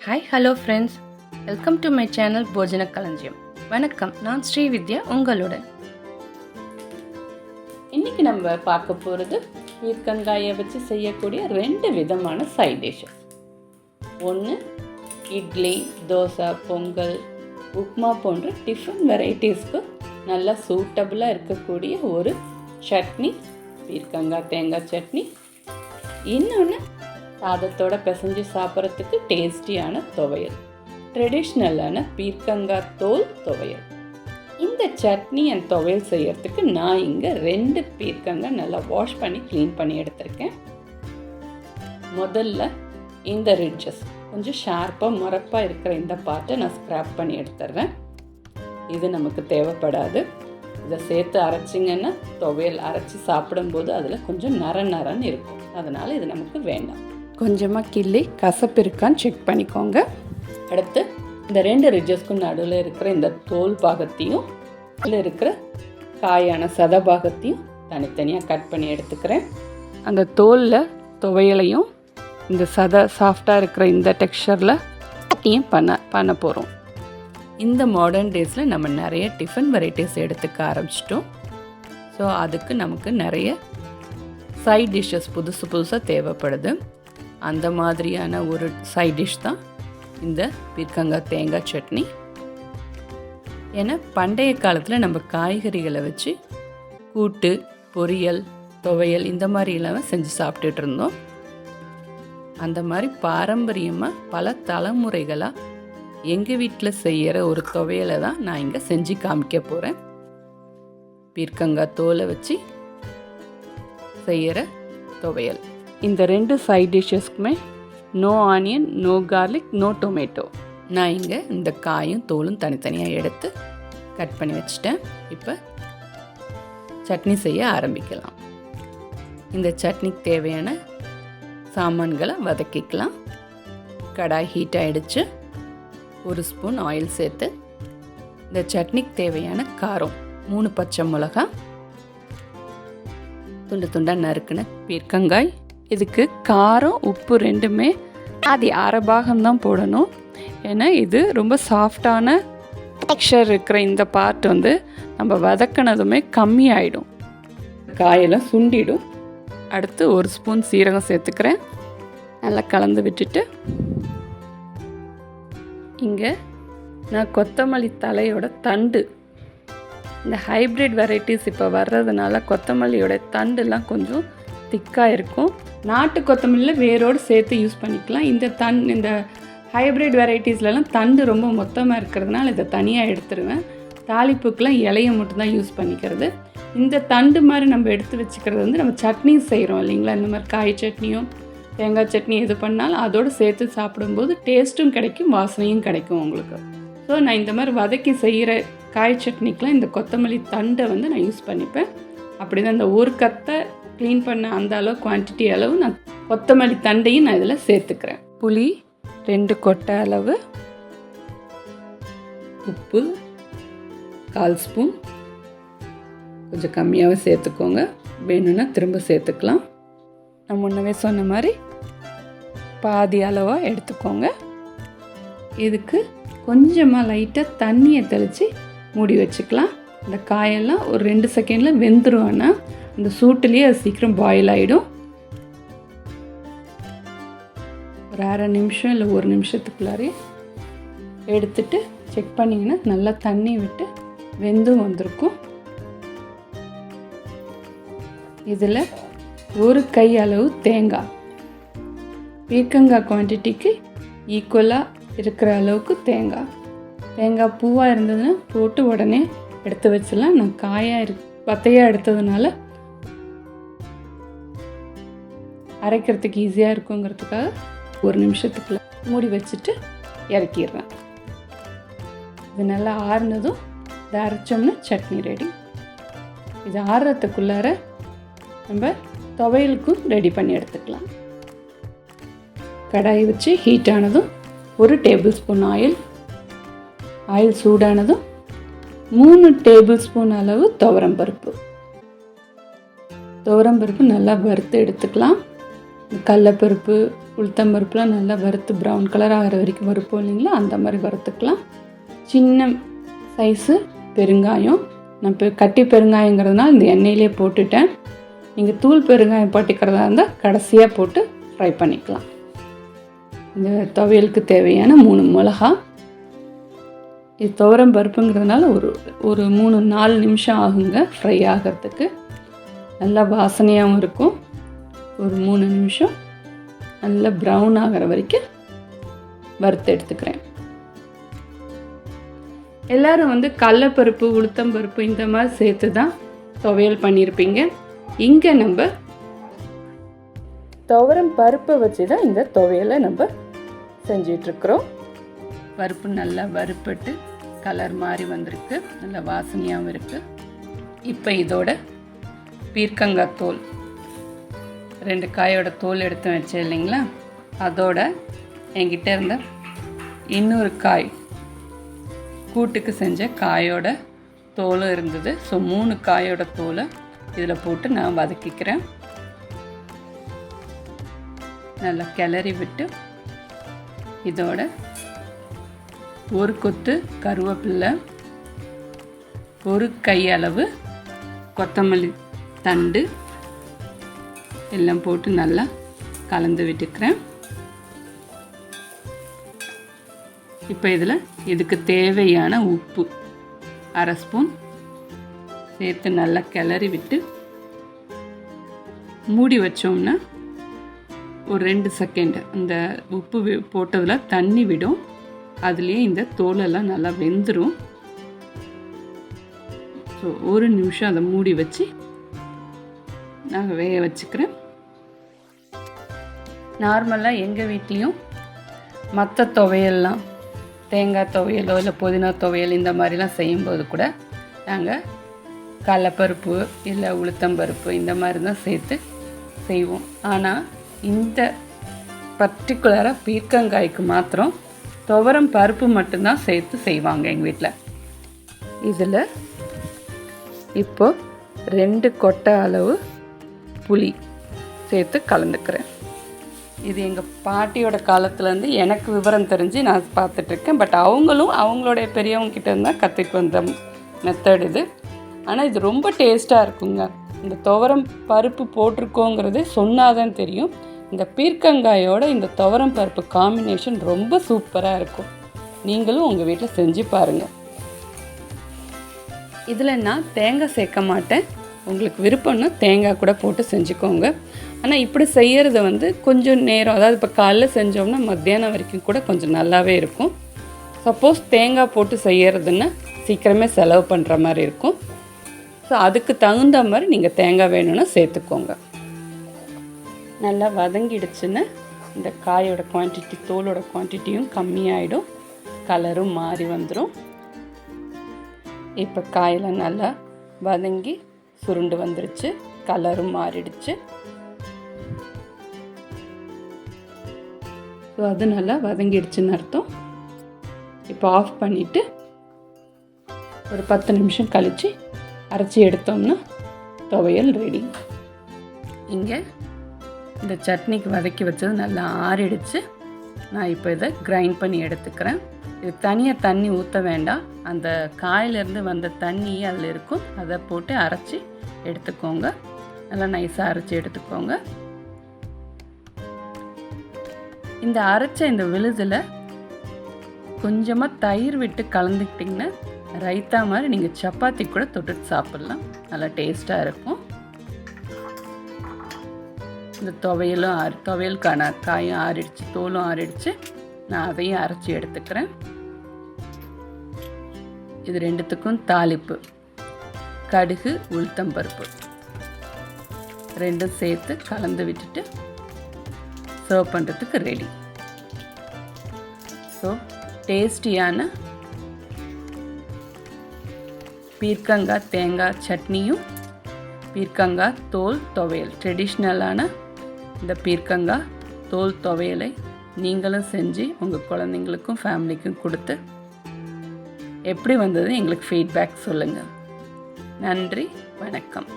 Hi hello friends welcome to my channel Bhojana Kalanjiyam வணக்கம். நான் ஸ்ரீவித்யா உங்களுடன். இன்னைக்கு நம்ம பார்க்க போகிறது பீர்க்கங்காயை வச்சு செய்யக்கூடிய ரெண்டு விதமான சைட் டிஷ்ஷஸ் ஒன்று இட்லி தோசை பொங்கல் உப்மா போன்ற டிஃபன் வெரைட்டிஸ்க்கு நல்லா சூட்டபுளாக இருக்கக்கூடிய ஒரு சட்னி பீர்க்கங்காய் தேங்காய் சட்னி. இன்னொன்று சாதத்தோட பிசைஞ்சு சாப்பிட்றதுக்கு டேஸ்டியான துவையல். ட்ரெடிஷ்னலான பீர்க்கங்காய் தோல் துவையல். இந்த சட்னி அண்ட் துவையல் செய்கிறதுக்கு நான் இங்கே ரெண்டு பீர்க்கங்காய் நல்லா வாஷ் பண்ணி க்ளீன் பண்ணி எடுத்திருக்கேன். முதல்ல இந்த ரிட்ஜஸ். கொஞ்சம் ஷார்ப்பாக முறப்பாக இருக்கிற இந்த பார்ட்டை நான் ஸ்க்ராப் பண்ணி எடுத்துடுறேன். இது நமக்கு தேவைப்படாது. இதை சேர்த்து அரைச்சிங்கன்னா துவையல் அரைச்சி சாப்பிடும்போது அதில் கொஞ்சம் நர நரன்னு இருக்கும். அதனால் இது நமக்கு வேண்டாம். கொஞ்சமாக கிள்ளி கசப்பு இருக்கான்னு செக் பண்ணிக்கோங்க. அடுத்து இந்த ரெண்டு ரிஜஸ்க்கும் நடுவில் இருக்கிற இந்த தோல் பாகத்தையும் இதில் இருக்கிற காயான சத பாகத்தையும் தனித்தனியாக கட் பண்ணி எடுத்துக்கிறேன். அந்த தோலில் துவையலையும் இந்த சத சாஃப்டாக இருக்கிற இந்த டெக்ஸ்சரில் பண்ண பண்ண போகிறோம் இந்த மாடர்ன் டேஸில் நம்ம நிறைய டிஃபன் வெரைட்டிஸ் எடுத்துக்க ஆரம்பிச்சிட்டோம். ஸோ அதுக்கு நமக்கு நிறைய சைட் டிஷ்ஷஸ் புதுசு புதுசாக தேவைப்படுது. அந்த மாதிரியான ஒரு சைட் டிஷ் தான் இந்த பீர்க்கங்காய் தேங்காய் சட்னி. ஏன்னா பண்டைய காலத்தில் நம்ம காய்கறிகளை வச்சு கூட்டு பொரியல் துவையல் இந்த மாதிரிலாம் செஞ்சு சாப்பிட்டுட்டு இருந்தோம். அந்த மாதிரி பாரம்பரியமாக பல தலைமுறைகளாக எங்கள் வீட்டில் செய்கிற ஒரு துவையலை தான் நான் இங்கே செஞ்சு காமிக்க போகிறேன் பீர்க்கங்காய் தோலை வச்சு செய்கிற துவையல். இந்த ரெண்டு side டிஷ்ஷஸ்க்குமே no onion no garlic no tomato நான் இங்கே இந்த காயும் தோலும் தனித்தனியாக எடுத்து கட் பண்ணி வச்சுட்டேன். இப்போ சட்னி செய்ய ஆரம்பிக்கலாம். இந்த சட்னிக்கு தேவையான சாமான்களை வதக்கிக்கலாம். கடாய் ஹீட் ஆகிடுச்சு ஒரு ஸ்பூன் ஆயில் சேர்த்து இந்த சட்னிக்கு தேவையான காரம் மூணு பச்சை மிளகா துண்டு துண்டாக நறுக்கின பீர்க்கங்காய் இதுக்கு காரம் உப்பு ரெண்டுமே அது அரை போடணும். ஏன்னா இது ரொம்ப சாஃப்டான டெக்ஸ்டர் இருக்கிற இந்த பார்ட் வந்து நம்ம வதக்கினதுமே கம்மியாயிடும். காயெல்லாம் சுண்டிடும். அடுத்து ஒரு ஸ்பூன் சீரகம் சேர்த்துக்கிறேன். நல்லா கலந்து விட்டுட்டு இங்கே நான் கொத்தமல்லி தலையோட தண்டு. இந்த ஹைப்ரிட் வெரைட்டிஸ் இப்போ வர்றதுனால கொத்தமல்லியோட தண்டுலாம் கொஞ்சம் திக்காக இருக்கும். நாட்டு கொத்தமல்லியில் வேரோடு சேர்த்து யூஸ் பண்ணிக்கலாம். இந்த தன் இந்த ஹைப்ரிட் வெரைட்டிஸ்லலாம் தண்டு ரொம்ப மொத்தமாக இருக்கிறதுனால இதை தனியாக எடுத்துருவேன். தாளிப்புக்கெலாம் இலையை மட்டும்தான் யூஸ் பண்ணிக்கிறது. இந்த தண்டு மாதிரி நம்ம எடுத்து வச்சுக்கிறது வந்து நம்ம சட்னி செய்கிறோம் இல்லைங்களா? இந்த மாதிரி காய் சட்னியும் தேங்காய் சட்னி எது பண்ணாலும் அதோடு சேர்த்து சாப்பிடும்போது டேஸ்ட்டும் கிடைக்கும் வாசனையும் கிடைக்கும் உங்களுக்கு. ஸோ நான் இந்த மாதிரி வதக்கி செய்கிற காய் சட்னிக்கெலாம் இந்த கொத்தமல்லி தண்டை வந்து நான் யூஸ் பண்ணிப்பேன். அப்படி தான் இந்த ஒரு கத்தை க்ளீன் பண்ண அந்த அளவு குவான்டிட்டி அளவு நான் கொத்தமல்லி தண்டையும் நான் இதில் சேர்த்துக்கிறேன். புளி ரெண்டு கொட்டை அளவு. உப்பு கால் ஸ்பூன். கொஞ்சம் கம்மியாகவே சேர்த்துக்கோங்க. வேணும்னா திரும்ப சேர்த்துக்கலாம். நான் முன்னவே சொன்ன மாதிரி பாதி அளவாக எடுத்துக்கோங்க. இதுக்கு கொஞ்சமாக லைட்டாக தண்ணியை தெளித்து மூடி வச்சுக்கலாம். இந்த காயெல்லாம் ஒரு ரெண்டு செகண்டில் வெந்துடும் ஆனால் அந்த சூட்டுலேயே அது சீக்கிரம் பாயில் ஆகிடும் ஒரு அரை நிமிஷம் இல்லை ஒரு நிமிஷத்துக்குள்ளாரே எடுத்துட்டு செக் பண்ணிங்கன்னா நல்லா தண்ணி விட்டு வெந்தும் வந்திருக்கும். இதில் ஒரு கை அளவு தேங்காய். பீர்க்கங்காய் குவான்டிட்டிக்கு ஈக்குவலாக இருக்கிற அளவுக்கு தேங்காய். தேங்காய் பூவாக இருந்ததுன்னா போட்டு உடனே எடுத்து வச்சிடலாம். நான் காயாக இரு பத்தையாக எடுத்ததுனால அரைக்கிறதுக்கு ஈஸியாக இருக்குங்கிறதுக்காக ஒரு நிமிஷத்துக்குள்ள மூடி வச்சுட்டு இறக்கிடுறேன். இது நல்லா ஆறுனதும் இதை அரைச்சோம்னா சட்னி ரெடி இது ஆறுறதுக்குள்ளார நம்ம துவையலுக்கும் ரெடி பண்ணி எடுத்துக்கலாம். கடாயை வச்சு ஹீட் ஆனதும் ஒரு டேபிள் ஸ்பூன் ஆயில் ஆயில் சூடானதும் மூணு டேபிள் ஸ்பூன் அளவு துவரம் பருப்பு துவரம் பருப்பு நல்லா வறுத்து எடுத்துக்கலாம். கடலப்பருப்பு உளுத்தம்பருப்புலாம் நல்லா வறுத்து ப்ரௌன் கலர் ஆகிற வரைக்கும் வறுப்போம் இல்லைங்களா? அந்த மாதிரி வறுத்துக்கலாம். சின்ன சைஸு பெருங்காயம். நான் இப்போ கட்டி பெருங்காயங்கிறதுனால இந்த எண்ணெயிலே போட்டுட்டேன். நீங்கள் தூள் பெருங்காயம் போட்டுக்கிறதா இருந்தால் கடைசியாக போட்டு ஃப்ரை பண்ணிக்கலாம். இந்த துவையலுக்கு தேவையான மூணு மிளகா. இது துவரம் பருப்புங்கிறதுனால ஒரு ஒரு மூணு நாலு நிமிஷம் ஆகுங்க ஃப்ரை ஆகிறதுக்கு. நல்லா வாசனையாகவும் இருக்கும். ஒரு மூணு நிமிஷம் நல்லா ப்ரௌன் ஆகிற வரைக்கும் வறுத்து எடுத்துக்கிறேன். எல்லாரும் வந்து கடலப்பருப்பு உளுத்தம்பருப்பு இந்த மாதிரி சேர்த்து தான் துவையல் பண்ணியிருப்பீங்க. இங்கே நம்ம துவரம் பருப்பை வச்சு தான் இந்த துவையலை நம்ம செஞ்சிட்ருக்குறோம். பருப்பு நல்லா வறுப்பட்டு கலர் மாதிரி வந்திருக்கு. நல்லா வாசனையாகவும் இருக்குது இப்போ இதோட பீர்க்கங்காய் தோல். ரெண்டு காயோட தோல் எடுத்து வச்சேன் இல்லைங்களா? அதோட என்கிட்ட இருந்த இன்னொரு காய் கூட்டுக்கு செஞ்ச காயோட தோலும் இருந்தது. ஸோ மூணு காயோட தோலை இதில் போட்டு நான் வதக்கிக்கிறேன். நல்லா கிளறி விட்டு இதோட ஒரு கொத்து கருவேப்பில்லை ஒரு கையளவு கொத்தமல்லி தண்டு எல்லாம் போட்டு நல்லா கலந்து விட்டுக்கிறேன். இப்போ இதில் இதுக்கு தேவையான உப்பு அரை ஸ்பூன் சேர்த்து நல்லா கிளறி விட்டு மூடி வச்சோம்னா ஒரு ரெண்டு செகண்ட் அந்த உப்பு வி- தண்ணி விடும். அதுலேயே இந்த தோலெல்லாம் நல்லா வெந்துடும் ஸோ ஒரு நிமிஷம் அதை மூடி வச்சு நான் வேக வச்சுக்கிறேன். நார்மலாக எங்கள் வீட்லேயும் மற்ற துவையல்லாம் தேங்காய் துவையலோ இல்லை புதினா துவையல் இந்த மாதிரிலாம் செய்யும்போது கூட நாங்கள் கடலப்பருப்பு இல்லை உளுத்தம்பருப்பு இந்த மாதிரி தான் சேர்த்து செய்வோம். ஆனால் இந்த பர்டிகுலராக பீர்க்கங்காய்க்கு மாத்திரம் துவரம் பருப்பு மட்டும்தான் சேர்த்து செய்வாங்க எங்கள் வீட்டில் இதில் இப்போது ரெண்டு கொட்டை அளவு புளி சேர்த்து கலந்துக்கிறேன். இது எங்கள் பாட்டியோட காலத்துலேருந்து எனக்கு விவரம் தெரிஞ்சு நான் பார்த்துட்ருக்கேன். பட் அவங்களும் அவங்களுடைய பெரியவங்க இருந்தால் கற்றுக்கு வந்த மெத்தட் இது. ஆனால் இது ரொம்ப டேஸ்ட்டாக இருக்குங்க. இந்த துவரம் பருப்பு போட்டிருக்கோங்கிறதே சொன்னாதான் தெரியும். இந்த பீர்க்கங்காயோட இந்த துவரம் பருப்பு காம்பினேஷன் ரொம்ப சூப்பராக இருக்கும். நீங்களும் உங்கள் வீட்டில் செஞ்சு பாருங்கள் இதில் நான் தேங்காய் சேர்க்க மாட்டேன். உங்களுக்கு விருப்பம்னா தேங்காய் கூட போட்டு செஞ்சுக்கோங்க. ஆனால் இப்படி செய்கிறத வந்து கொஞ்சம் நேரம் அதாவது இப்போ காலைல செஞ்சோம்னா மத்தியானம் வரைக்கும் கூட கொஞ்சம் நல்லாவே இருக்கும். சப்போஸ் தேங்காய் போட்டு செய்கிறதுன்னா சீக்கிரமே செலவு பண்ணுற மாதிரி இருக்கும். ஸோ அதுக்கு தகுந்த மாதிரி நீங்கள் தேங்காய் வேணும்னா சேர்த்துக்கோங்க. நல்லா வதங்கிடுச்சுன்னு இந்த காயோட குவான்டிட்டி தோலோட குவான்டிட்டியும் கம்மியாயிடும். கலரும் மாறி வந்துடும் இப்போ காயெல்லாம் நல்லா வதங்கி சுருண்டு வந்துருச்சு. கலரும் மாறிடுச்சு. ஸோ அது நல்லா வதங்கிடுச்சுன்னு அர்த்தம். இப்போ ஆஃப் பண்ணிவிட்டு ஒரு பத்து நிமிஷம் கழித்து அரைச்சி எடுத்தோம்னா துவையல் ரெடி இங்கே இந்த சட்னிக்கு வதக்கி வச்சது நல்லா ஆறிடுச்சு. நான் இப்போ இதை கிரைண்ட் பண்ணி எடுத்துக்கிறேன். இது தனியாக தண்ணி ஊற்ற வேண்டாம். அந்த காயிலேருந்து வந்த தண்ணி அதில் இருக்கும். அதை போட்டு அரைச்சி எடுத்துக்கோங்க. நல்லா நைஸாக அரைச்சி எடுத்துக்கோங்க. இந்த அரைச்ச இந்த விழுதில் கொஞ்சமாக தயிர் விட்டு கலந்துக்கிட்டிங்கன்னா ரைத்தா மாதிரி நீங்கள் சப்பாத்தி கூட தொட்டுட்டு சாப்பிட்லாம். நல்லா டேஸ்ட்டாக இருக்கும். இந்த துவையலும் ஆறி துவையலுக்கான காயும் ஆறிடுச்சு தோலும் ஆறிடுச்சு. நான் அதையும் அரைச்சி எடுத்துக்கிறேன். இது ரெண்டுத்துக்கும் தாளிப்பு. கடுகு உளுத்தம்பருப்பு ரெண்டும் சேர்த்து கலந்து விட்டுட்டு சர்வ் பண்ணுறதுக்கு ரெடி ஸோ டேஸ்டியான பீர்க்கங்காய் தேங்காய் சட்னியும் பீர்க்கங்காய் தோல் துவையல். ட்ரெடிஷ்னலான இந்த பீர்க்கங்காய் தோல் துவையலை நீங்களும் செஞ்சு உங்கள் குழந்தைங்களுக்கும் ஃபேமிலிக்கும் கொடுத்து எப்படி வந்தது எங்களுக்கு ஃபீட்பேக் சொல்லுங்கள் நன்றி வணக்கம்.